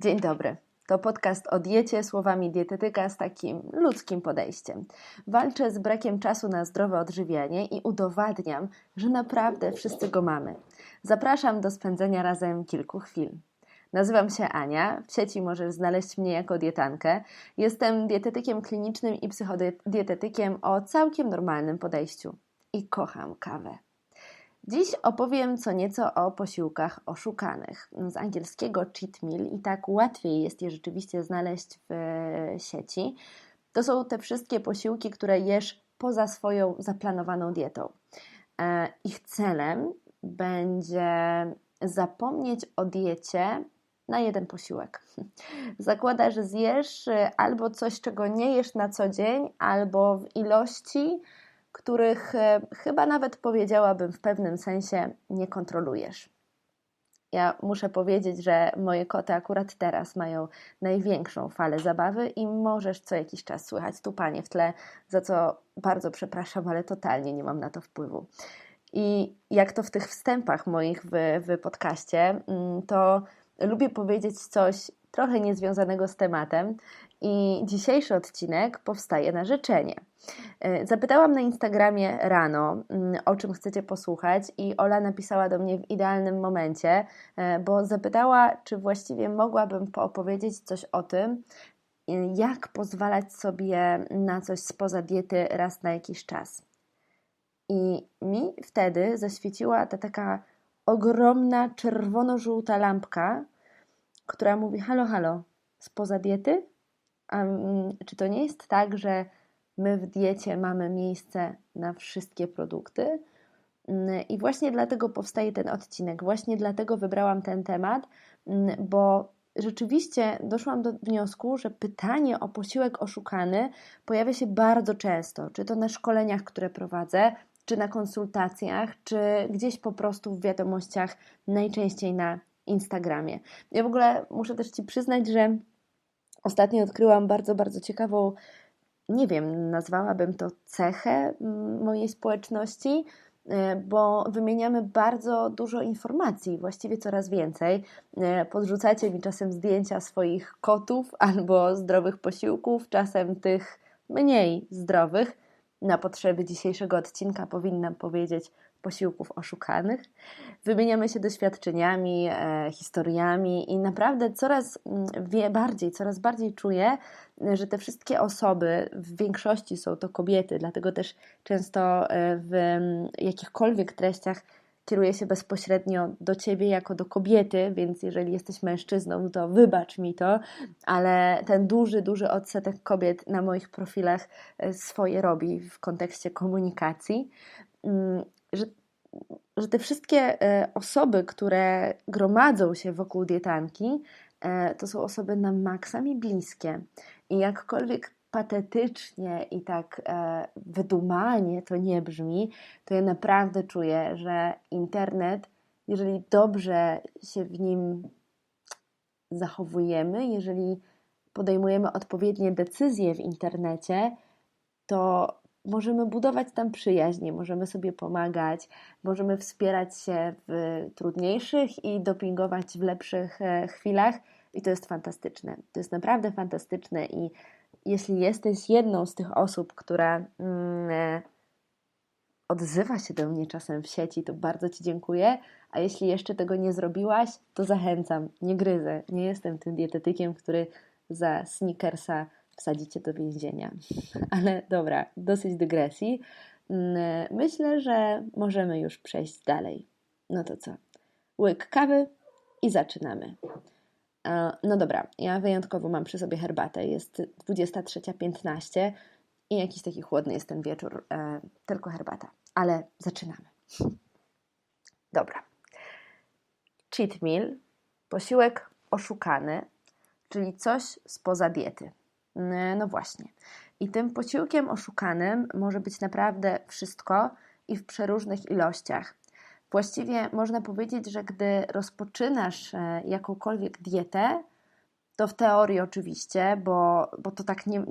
Dzień dobry. To podcast o diecie słowami dietetyka z takim ludzkim podejściem. Walczę z brakiem czasu na zdrowe odżywianie i udowadniam, że naprawdę wszyscy go mamy. Zapraszam do spędzenia razem kilku chwil. Nazywam się Ania, w sieci możesz znaleźć mnie jako dietankę. Jestem dietetykiem klinicznym i psychodietetykiem o całkiem normalnym podejściu. I kocham kawę. Dziś opowiem co nieco o posiłkach oszukanych. Z angielskiego cheat meal i tak łatwiej jest je rzeczywiście znaleźć w sieci. To są te wszystkie posiłki, które jesz poza swoją zaplanowaną dietą. E, ich celem będzie zapomnieć o diecie na jeden posiłek. Zakłada, że zjesz albo coś, czego nie jesz na co dzień, albo w ilości, których e, chyba nawet powiedziałabym w pewnym sensie nie kontrolujesz. Ja muszę powiedzieć, że moje koty akurat teraz mają największą falę zabawy i możesz co jakiś czas słychać tupanie w tle, za co bardzo przepraszam, ale totalnie nie mam na to wpływu. I jak to w tych wstępach moich w, w podcaście, mm, to lubię powiedzieć coś trochę niezwiązanego z tematem i dzisiejszy odcinek powstaje na życzenie. E, zapytałam na Instagramie rano, mm, o czym chcecie posłuchać, i Ola napisała do mnie w idealnym momencie, e, bo zapytała, czy właściwie mogłabym poopowiedzieć coś o tym, e, jak pozwalać sobie na coś spoza diety raz na jakiś czas. I mi wtedy zaświeciła ta taka ogromna czerwono-żółta lampka, która mówi: Halo, halo, spoza diety? Czy to nie jest tak, że my w diecie mamy miejsce na wszystkie produkty? Mm, I właśnie dlatego powstaje ten odcinek, właśnie dlatego wybrałam ten temat, mm, bo rzeczywiście doszłam do wniosku, że pytanie o posiłek oszukany pojawia się bardzo często, czy to na szkoleniach, które prowadzę, czy na konsultacjach, czy gdzieś po prostu w wiadomościach, najczęściej na Instagramie. Ja w ogóle muszę też Ci przyznać, że ostatnio odkryłam bardzo, bardzo ciekawą, nie wiem, nazwałabym to cechę mm, mojej społeczności, e, bo wymieniamy bardzo dużo informacji, właściwie coraz więcej. E, podrzucacie mi czasem zdjęcia swoich kotów albo zdrowych posiłków, czasem tych mniej zdrowych. Na potrzeby dzisiejszego odcinka powinnam powiedzieć, posiłków oszukanych. Wymieniamy się doświadczeniami, e, historiami i naprawdę coraz mm, wie bardziej, coraz bardziej czuję, że te wszystkie osoby, w większości są to kobiety, dlatego też często e, w mm, jakichkolwiek treściach kieruję się bezpośrednio do ciebie jako do kobiety, więc jeżeli jesteś mężczyzną, to wybacz mi to, ale ten duży, duży odsetek kobiet na moich profilach e, swoje robi w kontekście komunikacji. Że, że te wszystkie e, osoby, które gromadzą się wokół dietanki, e, to są osoby na maksa mi bliskie. I jakkolwiek patetycznie i tak e, wydumanie to nie brzmi, to ja naprawdę czuję, że internet, jeżeli dobrze się w nim zachowujemy, jeżeli podejmujemy odpowiednie decyzje w internecie, to możemy budować tam przyjaźnie, możemy sobie pomagać, możemy wspierać się w trudniejszych i dopingować w lepszych e, chwilach. I to jest fantastyczne. To jest naprawdę fantastyczne. I jeśli jesteś jedną z tych osób, która mm, e, odzywa się do mnie czasem w sieci, to bardzo Ci dziękuję. A jeśli jeszcze tego nie zrobiłaś, to zachęcam, nie gryzę. Nie jestem tym dietetykiem, który za sneakersa wsadzicie do więzienia. Ale dobra, dosyć dygresji. Mm, myślę, że możemy już przejść dalej. No to co? Łyk kawy i zaczynamy. No dobra, ja wyjątkowo mam przy sobie herbatę. Jest 23.15 i jakiś taki chłodny jest ten wieczór. E, tylko herbata. Ale zaczynamy. Dobra. Cheat meal, posiłek oszukany, czyli coś spoza diety. No właśnie. I tym posiłkiem oszukanym może być naprawdę wszystko i w przeróżnych ilościach. Właściwie można powiedzieć, że gdy rozpoczynasz e, jakąkolwiek dietę, to w teorii oczywiście, bo, bo to tak nie.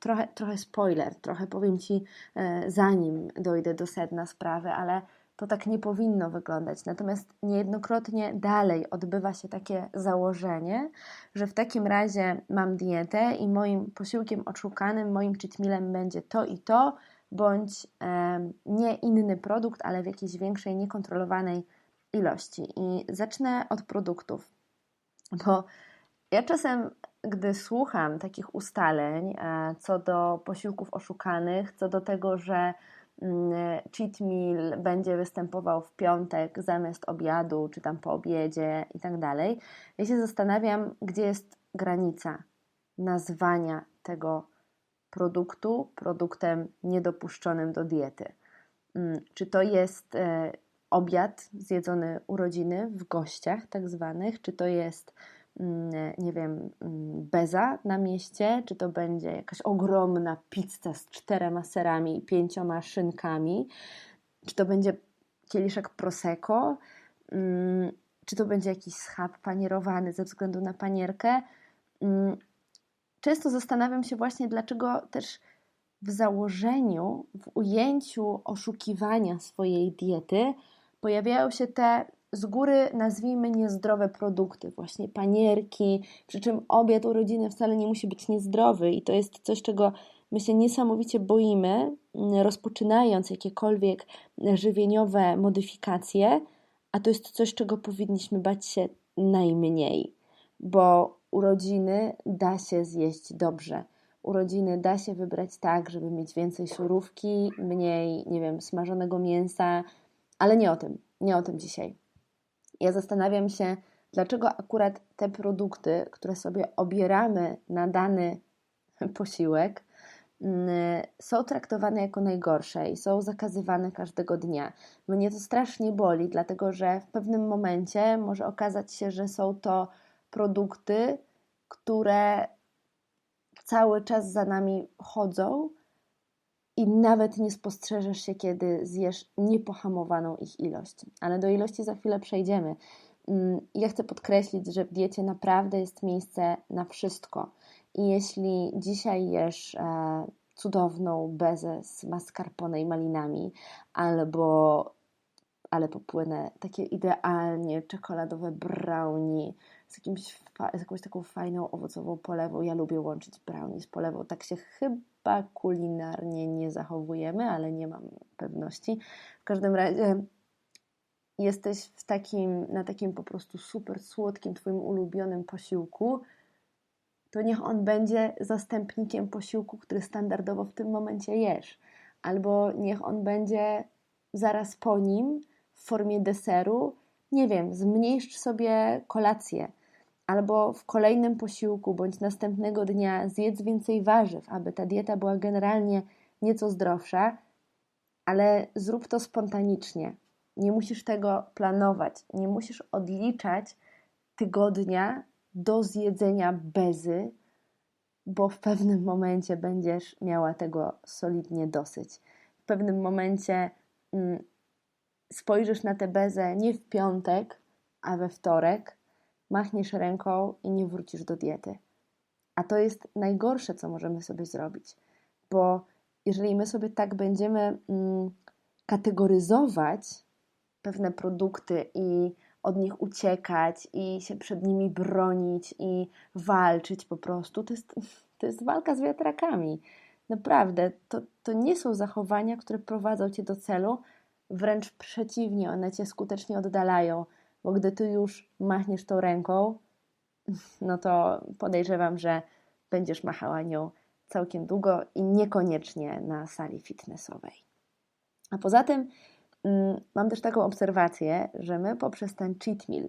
Trochę, trochę spoiler, trochę powiem Ci, e, zanim dojdę do sedna sprawy, ale to tak nie powinno wyglądać. Natomiast niejednokrotnie dalej odbywa się takie założenie, że w takim razie mam dietę i moim posiłkiem oszukanym, moim cheat będzie to i to, bądź e, nie inny produkt, ale w jakiejś większej, niekontrolowanej ilości. I zacznę od produktów, bo ja czasem, gdy słucham takich ustaleń e, co do posiłków oszukanych, co do tego, że cheat meal będzie występował w piątek zamiast obiadu, czy tam po obiedzie i tak dalej, ja się zastanawiam, gdzie jest granica nazwania tego produktu produktem niedopuszczonym do diety. Mm, czy to jest e, obiad zjedzony urodziny w gościach tak zwanych, czy to jest nie wiem, mm, beza na mieście, czy to będzie jakaś ogromna pizza z czterema serami i pięcioma szynkami, czy to będzie kieliszek prosecco, czy to będzie jakiś schab panierowany ze względu na panierkę? Często zastanawiam się właśnie, dlaczego też w założeniu, w ujęciu oszukiwania swojej diety pojawiają się te z góry, nazwijmy niezdrowe produkty, właśnie panierki, przy czym obiad urodziny wcale nie musi być niezdrowy i to jest coś, czego my się niesamowicie boimy, rozpoczynając jakiekolwiek żywieniowe modyfikacje, a to jest coś, czego powinniśmy bać się najmniej, bo urodziny da się zjeść dobrze. Urodziny da się wybrać tak, żeby mieć więcej surówki, mniej, nie wiem, smażonego mięsa, ale nie o tym, nie o tym dzisiaj. Ja zastanawiam się, dlaczego akurat te produkty, które sobie obieramy na dany posiłek, mm, są traktowane jako najgorsze i są zakazywane każdego dnia. Mnie to strasznie boli, dlatego że w pewnym momencie może okazać się, że są to produkty, które cały czas za nami chodzą i nawet nie spostrzeżesz się, kiedy zjesz niepohamowaną ich ilość. Ale do ilości za chwilę przejdziemy. Mm, ja chcę podkreślić, że w diecie naprawdę jest miejsce na wszystko. I jeśli dzisiaj jesz e, cudowną bezę z mascarpone i malinami, albo ale popłynę takie idealnie czekoladowe brownie z, jakimś, z jakąś taką fajną owocową polewą. Ja lubię łączyć brownie z polewą. Tak się chyba kulinarnie nie zachowujemy, ale nie mam pewności. W każdym razie jesteś w takim, na takim po prostu super słodkim, Twoim ulubionym posiłku, to niech on będzie zastępnikiem posiłku, który standardowo w tym momencie jesz. Albo niech on będzie zaraz po nim w formie deseru. Nie wiem, zmniejsz sobie kolację albo w kolejnym posiłku bądź następnego dnia zjedz więcej warzyw, aby ta dieta była generalnie nieco zdrowsza, ale zrób to spontanicznie. Nie musisz tego planować, nie musisz odliczać tygodnia do zjedzenia bezy, bo w pewnym momencie będziesz miała tego solidnie dosyć. W pewnym momencie mm, spojrzysz na tę bezę nie w piątek, a we wtorek, machniesz ręką i nie wrócisz do diety. A to jest najgorsze, co możemy sobie zrobić, bo jeżeli my sobie tak będziemy mm, kategoryzować pewne produkty i od nich uciekać i się przed nimi bronić i walczyć po prostu, to jest, to jest walka z wiatrakami. Naprawdę, to, to nie są zachowania, które prowadzą cię do celu, wręcz przeciwnie, one cię skutecznie oddalają bo gdy ty już machniesz tą ręką, no to podejrzewam, że będziesz machała nią całkiem długo i niekoniecznie na sali fitnessowej. A poza tym mm, mam też taką obserwację, że my poprzez ten cheat meal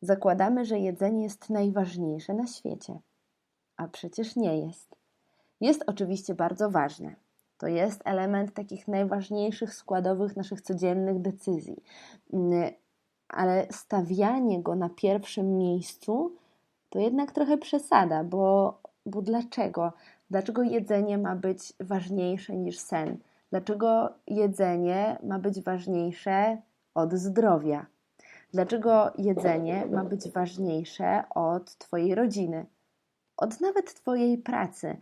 zakładamy, że jedzenie jest najważniejsze na świecie. A przecież nie jest. Jest oczywiście bardzo ważne. To jest element takich najważniejszych składowych naszych codziennych decyzji. Mm, ale stawianie go na pierwszym miejscu to jednak trochę przesada, bo, bo dlaczego? Dlaczego jedzenie ma być ważniejsze niż sen? Dlaczego jedzenie ma być ważniejsze od zdrowia? Dlaczego jedzenie ma być ważniejsze od Twojej rodziny, od nawet Twojej pracy?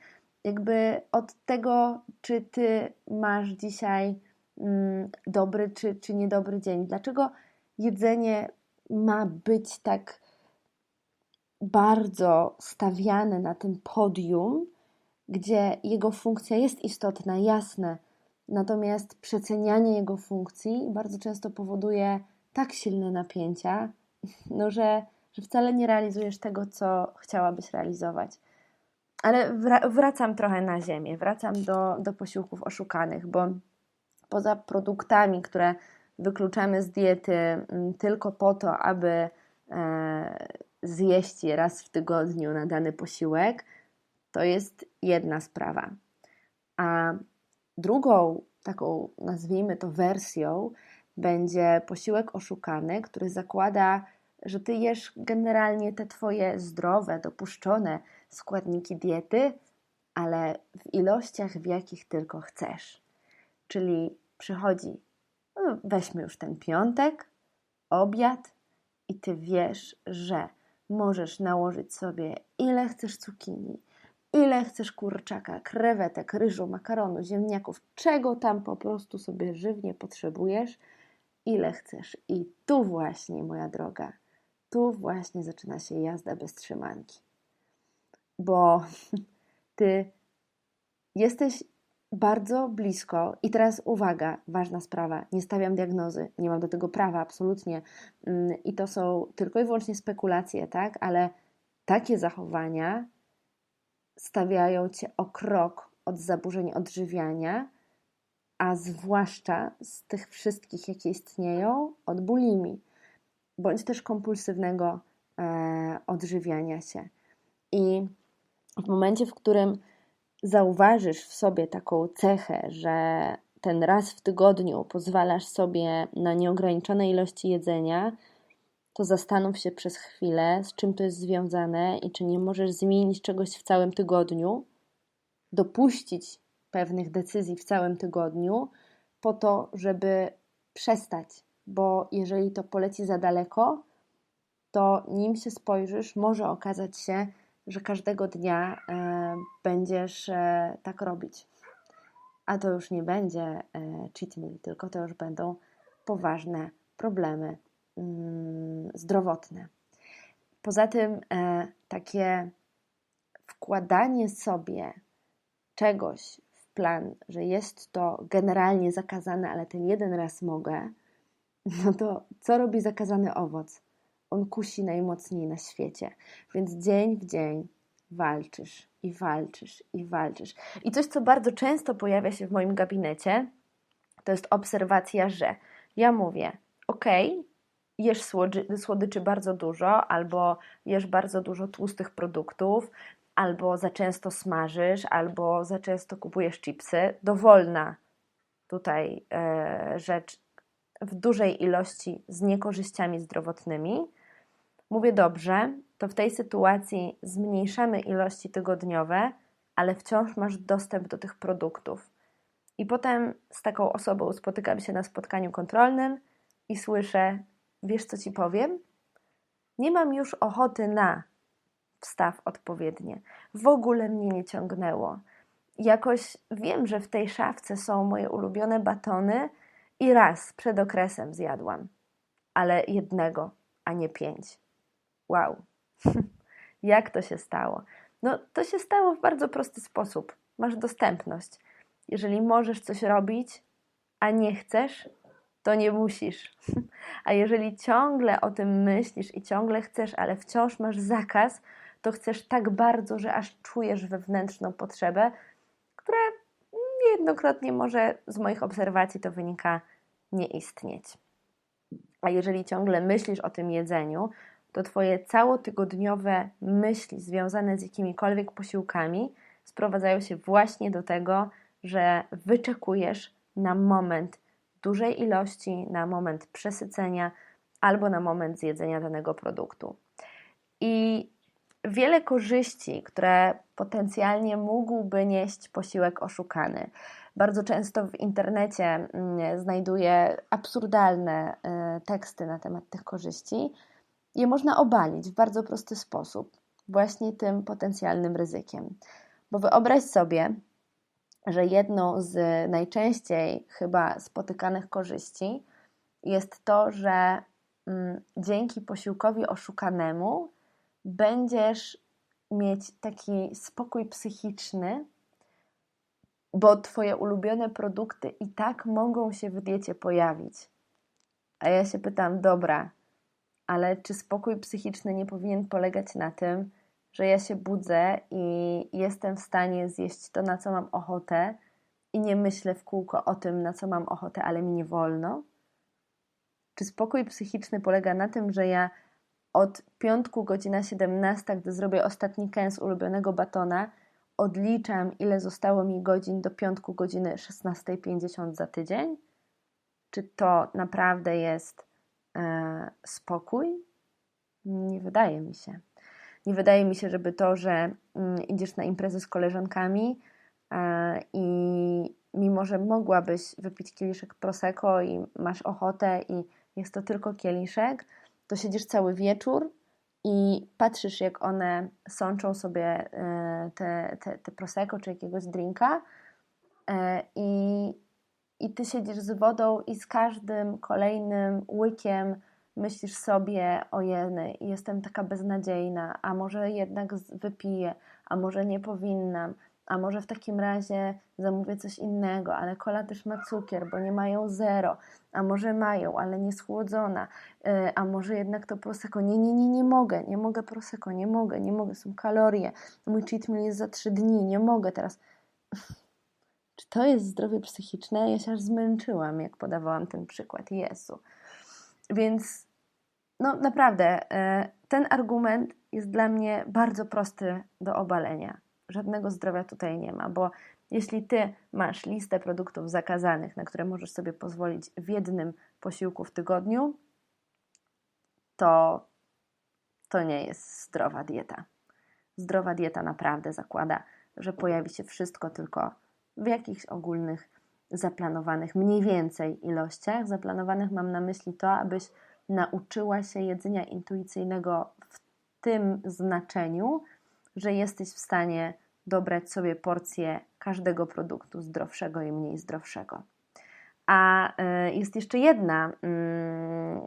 Jakby od tego, czy Ty masz dzisiaj mm, dobry czy, czy niedobry dzień? Dlaczego jedzenie ma być tak bardzo stawiane na tym podium, gdzie jego funkcja jest istotna, jasne, natomiast przecenianie jego funkcji bardzo często powoduje tak silne napięcia, no, że, że wcale nie realizujesz tego, co chciałabyś realizować. Ale wracam trochę na ziemię, wracam do, do posiłków oszukanych, bo poza produktami, które wykluczamy z diety mm, tylko po to, aby e, zjeść je raz w tygodniu na dany posiłek, to jest jedna sprawa. A drugą, taką nazwijmy to wersją, będzie posiłek oszukany, który zakłada, że ty jesz generalnie te twoje zdrowe, dopuszczone składniki diety, ale w ilościach, w jakich tylko chcesz. Czyli przychodzi, no weźmy już ten piątek, obiad, i ty wiesz, że możesz nałożyć sobie ile chcesz cukinii, ile chcesz kurczaka, krewetek, ryżu, makaronu, ziemniaków, czego tam po prostu sobie żywnie potrzebujesz, ile chcesz. I tu właśnie, moja droga, tu właśnie zaczyna się jazda bez trzymanki. Bo ty jesteś bardzo blisko. I teraz uwaga, ważna sprawa. Nie stawiam diagnozy, nie mam do tego prawa, absolutnie. Mm, I to są tylko i wyłącznie spekulacje, tak? Ale takie zachowania stawiają cię o krok od zaburzeń odżywiania, a zwłaszcza z tych wszystkich, jakie istnieją, od bulimi, bądź też kompulsywnego e, odżywiania się. I w momencie, w którym zauważysz w sobie taką cechę, że ten raz w tygodniu pozwalasz sobie na nieograniczone ilości jedzenia, to zastanów się przez chwilę, z czym to jest związane i czy nie możesz zmienić czegoś w całym tygodniu, dopuścić pewnych decyzji w całym tygodniu, po to, żeby przestać, bo jeżeli to poleci za daleko, to nim się spojrzysz, może okazać się, że każdego dnia e, będziesz e, tak robić. A to już nie będzie e, cheat meal, tylko to już będą poważne problemy mm, zdrowotne. Poza tym takie wkładanie sobie czegoś w plan, że jest to generalnie zakazane, ale ten jeden raz mogę, no to co robi zakazany owoc? on kusi najmocniej na świecie. Więc dzień w dzień walczysz i walczysz i walczysz. I coś, co bardzo często pojawia się w moim gabinecie, to jest obserwacja, że ja mówię, ok, jesz słodyczy bardzo dużo, albo jesz bardzo dużo tłustych produktów, albo za często smażysz, albo za często kupujesz chipsy. Dowolna tutaj e, rzecz w dużej ilości z niekorzyściami zdrowotnymi. Mówię dobrze, to w tej sytuacji zmniejszamy ilości tygodniowe, ale wciąż masz dostęp do tych produktów. I potem z taką osobą spotykam się na spotkaniu kontrolnym i słyszę: Wiesz, co ci powiem? Nie mam już ochoty na wstaw odpowiednie. W ogóle mnie nie ciągnęło. Jakoś wiem, że w tej szafce są moje ulubione batony i raz przed okresem zjadłam, ale jednego, a nie pięć. Wow, jak to się stało? No, to się stało w bardzo prosty sposób. Masz dostępność. Jeżeli możesz coś robić, a nie chcesz, to nie musisz. A jeżeli ciągle o tym myślisz i ciągle chcesz, ale wciąż masz zakaz, to chcesz tak bardzo, że aż czujesz wewnętrzną potrzebę, która niejednokrotnie może z moich obserwacji to wynika nie istnieć. A jeżeli ciągle myślisz o tym jedzeniu, to Twoje całotygodniowe myśli związane z jakimikolwiek posiłkami sprowadzają się właśnie do tego, że wyczekujesz na moment dużej ilości, na moment przesycenia albo na moment zjedzenia danego produktu. I wiele korzyści, które potencjalnie mógłby nieść posiłek oszukany. Bardzo często w internecie mm, znajduję absurdalne y, teksty na temat tych korzyści je można obalić w bardzo prosty sposób, właśnie tym potencjalnym ryzykiem. Bo wyobraź sobie, że jedną z najczęściej chyba spotykanych korzyści jest to, że mm, dzięki posiłkowi oszukanemu będziesz mieć taki spokój psychiczny, bo Twoje ulubione produkty i tak mogą się w diecie pojawić. A ja się pytam, dobra, ale czy spokój psychiczny nie powinien polegać na tym, że ja się budzę i jestem w stanie zjeść to, na co mam ochotę, i nie myślę w kółko o tym, na co mam ochotę, ale mi nie wolno? Czy spokój psychiczny polega na tym, że ja od piątku godzina 17, gdy zrobię ostatni kęs ulubionego batona, odliczam, ile zostało mi godzin do piątku godziny 16.50 za tydzień? Czy to naprawdę jest e, spokój? Nie wydaje mi się. Nie wydaje mi się, żeby to, że mm, idziesz na imprezę z koleżankami e, i mimo, że mogłabyś wypić kieliszek prosecco i masz ochotę i jest to tylko kieliszek, to siedzisz cały wieczór i patrzysz, jak one sączą sobie e, te, te, te czy jakiegoś drinka e, i, i ty siedzisz z wodą i z każdym kolejnym łykiem myślisz sobie, o jeny, jestem taka beznadziejna, a może jednak wypiję, a może nie powinnam, a może w takim razie zamówię coś innego, ale kola też ma cukier, bo nie mają zero, a może mają, ale nie schłodzona, e, a może jednak to prosecco, nie, nie, nie, nie mogę, nie mogę prosecco, nie mogę, nie mogę, są kalorie, mój cheat meal jest za trzy dni, nie mogę teraz. Czy to jest zdrowie psychiczne? Ja się aż zmęczyłam, jak podawałam ten przykład. Jezu. Więc no naprawdę, e, ten argument jest dla mnie bardzo prosty do obalenia. Żadnego zdrowia tutaj nie ma, bo jeśli ty masz listę produktów zakazanych, na które możesz sobie pozwolić w jednym posiłku w tygodniu, to to nie jest zdrowa dieta. Zdrowa dieta naprawdę zakłada, że pojawi się wszystko tylko w jakichś ogólnych, zaplanowanych mniej więcej ilościach. Zaplanowanych mam na myśli to, abyś nauczyła się jedzenia intuicyjnego w tym znaczeniu, że jesteś w stanie dobrać sobie porcję każdego produktu zdrowszego i mniej zdrowszego. A y, jest jeszcze jedna mm,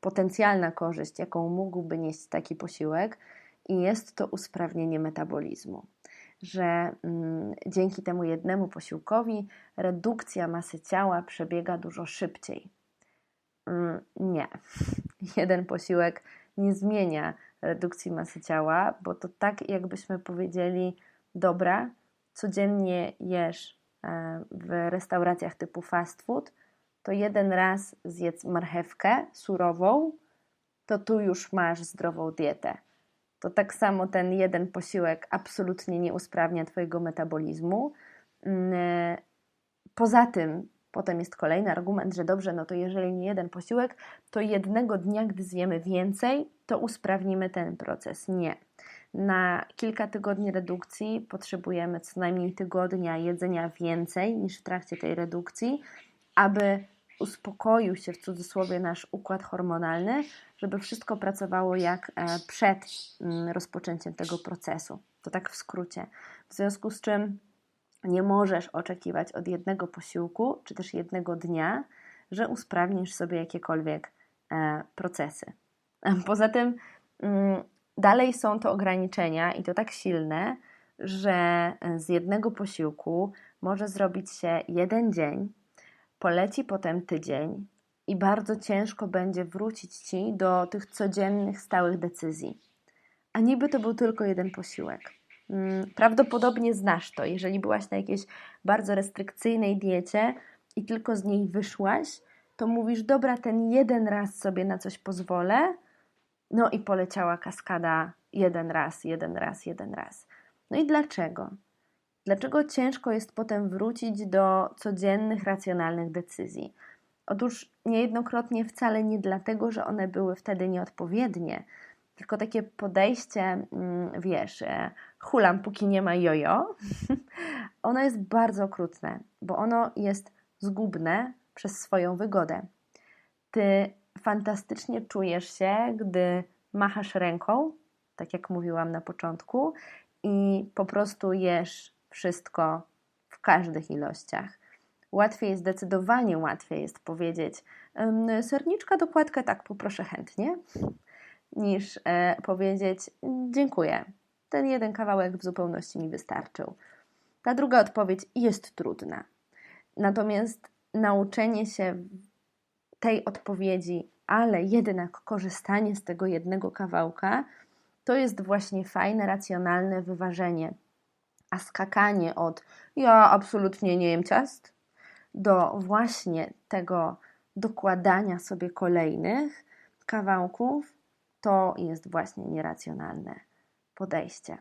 potencjalna korzyść, jaką mógłby nieść taki posiłek, i jest to usprawnienie metabolizmu. Że mm, dzięki temu jednemu posiłkowi redukcja masy ciała przebiega dużo szybciej. Mm, nie. Jeden posiłek nie zmienia redukcji masy ciała, bo to tak jakbyśmy powiedzieli, dobra, codziennie jesz e, w restauracjach typu fast food, to jeden raz zjedz marchewkę surową, to tu już masz zdrową dietę. To tak samo ten jeden posiłek absolutnie nie usprawnia Twojego metabolizmu. Mm, e, poza tym, Potem jest kolejny argument, że dobrze, no to jeżeli nie jeden posiłek, to jednego dnia, gdy zjemy więcej, to usprawnimy ten proces. Nie. Na kilka tygodni redukcji potrzebujemy co najmniej tygodnia jedzenia więcej niż w trakcie tej redukcji, aby uspokoił się w cudzysłowie nasz układ hormonalny, żeby wszystko pracowało jak e, przed mm, rozpoczęciem tego procesu. To tak w skrócie. W związku z czym nie możesz oczekiwać od jednego posiłku, czy też jednego dnia, że usprawnisz sobie jakiekolwiek e, procesy. Poza tym, mm, dalej są to ograniczenia i to tak silne, że z jednego posiłku może zrobić się jeden dzień, poleci potem tydzień i bardzo ciężko będzie wrócić ci do tych codziennych, stałych decyzji. A niby to był tylko jeden posiłek. Mm, prawdopodobnie znasz to. Jeżeli byłaś na jakiejś bardzo restrykcyjnej diecie i tylko z niej wyszłaś, to mówisz, dobra, ten jeden raz sobie na coś pozwolę, no i poleciała kaskada jeden raz, jeden raz, jeden raz. No i dlaczego? Dlaczego ciężko jest potem wrócić do codziennych, racjonalnych decyzji? Otóż niejednokrotnie wcale nie dlatego, że one były wtedy nieodpowiednie, tylko takie podejście, mm, wiesz, e, hulam póki nie ma jojo, ono jest bardzo okrutne, bo ono jest zgubne przez swoją wygodę. Ty fantastycznie czujesz się, gdy machasz ręką, tak jak mówiłam na początku, i po prostu jesz wszystko w w każdych ilościach. Łatwiej, zdecydowanie łatwiej jest powiedzieć serniczka dokładkę, tak poproszę chętnie, niż e, powiedzieć dziękuję, ten jeden kawałek w zupełności mi wystarczył. Ta druga odpowiedź jest trudna. Natomiast nauczenie się tej odpowiedzi, ale jednak korzystanie z tego jednego kawałka, to jest właśnie fajne, racjonalne wyważenie. A skakanie od ja absolutnie nie jem ciast do właśnie tego dokładania sobie kolejnych kawałków, to jest właśnie nieracjonalne podejście.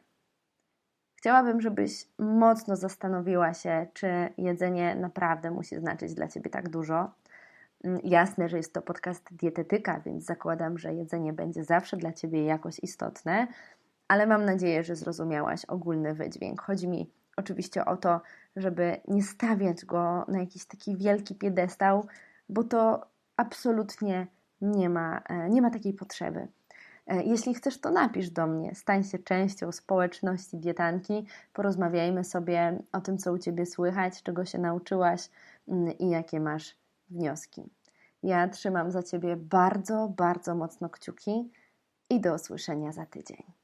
Chciałabym, żebyś mocno zastanowiła się, czy jedzenie naprawdę musi znaczyć dla ciebie tak dużo. Mm, jasne, że jest to podcast dietetyka, więc zakładam, że jedzenie będzie zawsze dla ciebie jakoś istotne, ale mam nadzieję, że zrozumiałaś ogólny wydźwięk. Chodzi mi oczywiście o to, żeby nie stawiać go na jakiś taki wielki piedestał, bo to absolutnie nie ma, e, nie ma takiej potrzeby. E, jeśli chcesz, to napisz do mnie, stań się częścią społeczności dietanki, porozmawiajmy sobie o tym, co u Ciebie słychać, czego się nauczyłaś mm, i jakie masz wnioski. Ja trzymam za Ciebie bardzo, bardzo mocno kciuki i do usłyszenia za tydzień.